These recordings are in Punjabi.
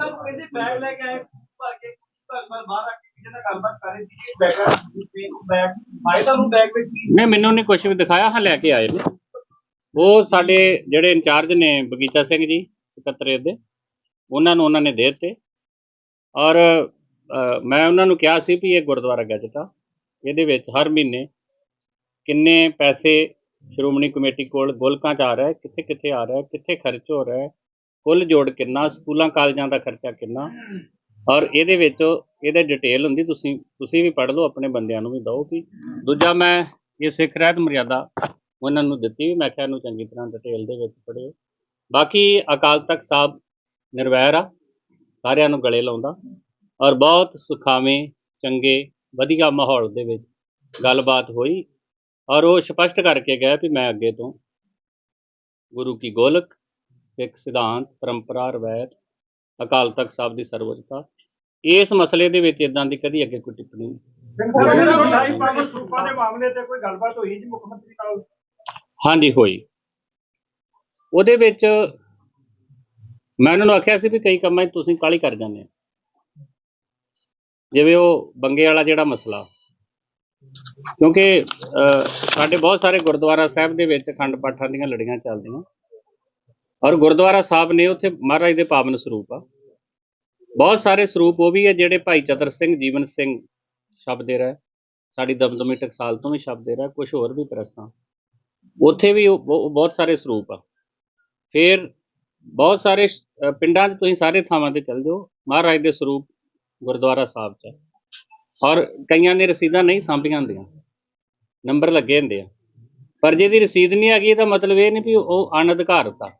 ਤਾਂ ਕਹਿੰਦੇ ਬੈਗ ਲੈ ਕੇ ਆਏ ਭਰ ਕੇ ਘਰ ਬਾਹਰ ਬਾਹਰ ਆ ਕੇ ਕਿਸੇ ਨਾਲ ਗੱਲਬਾਤ ਕਰ ਰਹੇ ਸੀ। ਬੈਗ ਤੇ ਬੈਗ ਆਏ ਤੁਹਾਨੂੰ ਬੈਗ ਵਿੱਚ ਕੀ ਨਹੀਂ, ਮੈਨੂੰ ਨਹੀਂ ਕੁਝ ਵੀ ਦਿਖਾਇਆ, ਹਾਂ ਲੈ ਕੇ ਆਏ ਨੇ। ਉਹ ਸਾਡੇ ਜਿਹੜੇ ਇੰਚਾਰਜ ਨੇ ਬਗੀਚਾ ਸਿੰਘ ਜੀ ਸਕੱਤਰੇਤ ਦੇ, ਉਹਨਾਂ ਨੂੰ ਉਹਨਾਂ ਨੇ ਦੇ ਦਿੱਤੇ। ਔਰ ਮੈਂ ਉਹਨਾਂ ਨੂੰ ਕਿਹਾ ਸੀ ਵੀ ਇਹ ਗੁਰਦੁਆਰਾ ਗੈਜਟ ਆ। ਇਹਦੇ ਵਿੱਚ ਹਰ ਮਹੀਨੇ ਕਿੰਨੇ ਪੈਸੇ ਸ਼੍ਰੋਮਣੀ ਕਮੇਟੀ ਕੋਲ, ਗੋਲਕਾਂ 'ਚ ਆ ਰਿਹਾ ਕਿੱਥੇ ਕਿੱਥੇ ਆ ਰਿਹਾ ਕਿੱਥੇ ਖਰਚ ਹੋ ਰਿਹਾ ਕੁੱਲ ਜੋੜ ਕਿੰਨਾ, ਸਕੂਲਾਂ, ਕਾਲਜਾਂ ਦਾ ਖਰਚਾ ਕਿੰਨਾ? ਔਰ ਇਹਦੇ ਵਿੱਚ ਇਹਦੇ ਡਿਟੇਲ ਹੁੰਦੀ, ਤੁਸੀਂ ਤੁਸੀਂ ਵੀ ਪੜ੍ਹ ਲਓ, ਆਪਣੇ ਬੰਦਿਆਂ ਨੂੰ ਵੀ ਦਿਓ ਕਿ ਦੂਜਾ ਮੈਂ ਇਹ ਸਿੱਖ ਰਹਿਤ ਮਰਿਆਦਾ ਉਹਨਾਂ ਨੂੰ ਦਿੱਤੀ ਵੀ ਮੈਂ ਕਿਹਾ ਇਹਨੂੰ ਚੰਗੀ ਤਰ੍ਹਾਂ ਡਿਟੇਲ ਦੇ ਵਿੱਚ ਪੜ੍ਹਿਓ। ਬਾਕੀ ਅਕਾਲ ਤਖਤ ਸਾਹਿਬ ਨਿਰਵੈਰ ਆ, ਸਾਰਿਆਂ ਨੂੰ ਗਲੇ ਲਾਉਂਦਾ। ਔਰ ਬਹੁਤ ਸੁਖਾਵੇਂ, ਚੰਗੇ, ਵਧੀਆ ਮਾਹੌਲ ਦੇ ਵਿੱਚ ਗੱਲਬਾਤ ਹੋਈ। ਔਰ ਉਹ ਸਪਸ਼ਟ ਕਰਕੇ ਗਿਆ ਵੀ ਮੈਂ ਅੱਗੇ ਤੋਂ ਗੁਰੂ ਕੀ ਗੋਲਕ ਸਿੱਖ ਸਿਧਾਂਤ ਪਰੰਪਰਾ ਰਵਾਇਤ ਅਕਾਲ ਤਖਤ ਸਾਹਿਬ ਦੀ ਸਰਵਉੱਚਤਾ ਇਸ ਮਸਲੇ ਦੇ ਵਿੱਚ ਇਦਾਂ ਦੀ ਕਦੀ ਅੱਗੇ ਕੋਈ ਟਿੱਪਣੀ ਨਹੀਂ। ਹਾਂਜੀ ਹੋਈ। ਉਹਦੇ ਵਿੱਚ ਮੈਂ ਉਹਨਾਂ ਨੂੰ ਆਖਿਆ ਸੀ ਵੀ ਕਈ ਕੰਮਾਂ 'ਚ ਤੁਸੀਂ ਕਾਲੀ ਕਰ ਜਾਂਦੇ ਜਿਵੇਂ ਉਹ ਬੰਗੇ ਵਾਲਾ ਜਿਹੜਾ ਮਸਲਾ ਕਿਉਂਕਿ ਸਾਡੇ ਬਹੁਤ ਸਾਰੇ ਗੁਰਦੁਆਰਾ ਸਾਹਿਬ ਦੇ ਵਿੱਚ ਅਖੰਡ ਪਾਠਾਂ ਦੀਆਂ ਲੜੀਆਂ ਚੱਲਦੀਆਂ। ਔਰ ਗੁਰਦੁਆਰਾ ਸਾਹਿਬ ਨੇ ਉੱਥੇ ਮਹਾਰਾਜ ਦੇ ਪਾਵਨ ਸਰੂਪ ਆ। ਬਹੁਤ ਸਾਰੇ ਸਰੂਪ ਉਹ ਵੀ ਹੈ ਜਿਹੜੇ ਭਾਈ ਚਤਰ ਸਿੰਘ, ਜੀਵਨ ਸਿੰਘ ਸ਼ਬਦੇ ਰਹੇ। ਸਾਡੀ ਦਮਦਮੀ ਟਕਸਾਲ ਤੋਂ ਵੀ ਸ਼ਬਦੇ ਰਹੇ ਕੁਝ ਹੋਰ ਵੀ ਪ੍ਰੈਸਾਂ ਉੱਥੇ ਵੀ ਉਹ ਬਹੁ- ਬਹੁਤ ਸਾਰੇ ਸਰੂਪ ਆ। ਫਿਰ ਬਹੁਤ ਸਾਰੇ ਪਿੰਡਾਂ 'ਚ ਤੁਸੀਂ ਸਾਰੇ ਥਾਵਾਂ ਤੇ ਚੱਲ ਜਾਓ, ਮਹਾਰਾਜ ਦੇ ਸਰੂਪ ਗੁਰਦੁਆਰਾ ਸਾਹਿਬ 'ਚ ਔਰ ਕਈਆਂ ਨੇ ਰਸੀਦਾਂ ਨਹੀਂ ਸਾਂਭੀਆਂ ਹੁੰਦੀਆਂ, ਨੰਬਰ ਲੱਗੇ ਹੁੰਦੇ ਆ। ਪਰ ਜਿਹਦੀ ਰਸੀਦ ਨਹੀਂ ਆ ਗਈ ਇਹਦਾ ਮਤਲਬ ਇਹ ਨਹੀਂ ਵੀ ਉਹ ਅਣਅਧਿਕਾਰਤ ਆ।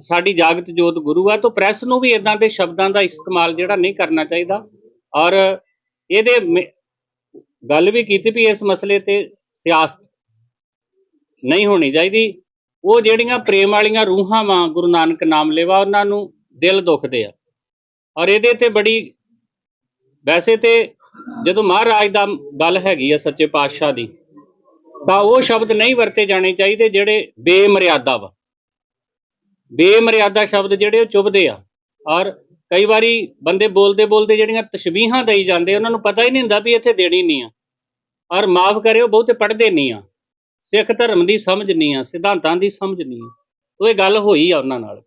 ਸਾਡੀ ਜਾਗਤ ਜੋਤ ਗੁਰੂ ਆ, ਤਾਂ ਪ੍ਰੈਸ ਨੂੰ ਵੀ ਇਦਾਂ ਦੇ ਸ਼ਬਦਾਂ ਦਾ ਇਸਤੇਮਾਲ ਜਿਹੜਾ ਨਹੀਂ ਕਰਨਾ ਚਾਹੀਦਾ। ਔਰ ਇਹਦੇ ਮੇ- ਗੱਲ ਵੀ ਕੀਤੀ ਵੀ ਇਸ ਮਸਲੇ ਤੇ ਸਿਆਸਤ ਨਹੀਂ ਹੋਣੀ ਚਾਹੀਦੀ। ਉਹ ਜਿਹੜੀਆਂ ਪ੍ਰੇਮ ਵਾਲੀਆਂ ਰੂਹਾਂ ਵਾਂ ਗੁਰੂ ਨਾਨਕ ਨਾਮ ਲੈਵਾ, ਉਹਨਾਂ ਨੂੰ ਦਿਲ ਦੁਖਦੇ ਆ। ਔਰ ਇਹਦੇ ਤੇ ਬੜੀ, ਵੈਸੇ ਤੇ ਜਦੋਂ ਮਹਾਰਾਜ ਦਾ ਗੱਲ ਹੈਗੀ ਆ ਸੱਚੇ ਪਾਤਸ਼ਾਹ ਦੀ, ਤਾਂ ਉਹ ਸ਼ਬਦ ਨਹੀਂ ਵਰਤੇ ਜਾਣੇ ਚਾਹੀਦੇ ਜਿਹੜੇ ਬੇਮਰਿਆਦਾ ਵਾ। ਬੇਮਰਿਆਦਾ ਸ਼ਬਦ ਜਿਹੜੇ ਉਹ ਚੁਭਦੇ ਆ। ਔਰ ਕਈ ਵਾਰੀ ਬੰਦੇ ਬੋਲਦੇ ਬੋਲਦੇ ਜਿਹੜੀਆਂ ਤਸ਼ਬੀਹਾਂ ਦੇਈ ਜਾਂਦੇ, ਉਹਨਾਂ ਨੂੰ ਪਤਾ ਹੀ ਨਹੀਂ ਹੁੰਦਾ ਵੀ ਇੱਥੇ ਦੇਣੀ ਨਹੀਂ ਆ। ਔਰ ਮਾਫ ਕਰਿਓ, ਬਹੁਤੇ ਪੜ੍ਹਦੇ ਨਹੀਂ ਆ। ਸਿੱਖ ਧਰਮ ਦੀ ਸਮਝ ਨਹੀਂ ਆ, ਸਿਧਾਂਤਾਂ ਦੀ ਸਮਝ ਨਹੀਂ ਆ। ਉਹ ਇਹ ਗੱਲ ਹੋਈ ਆ ਉਹਨਾਂ ਨਾਲ।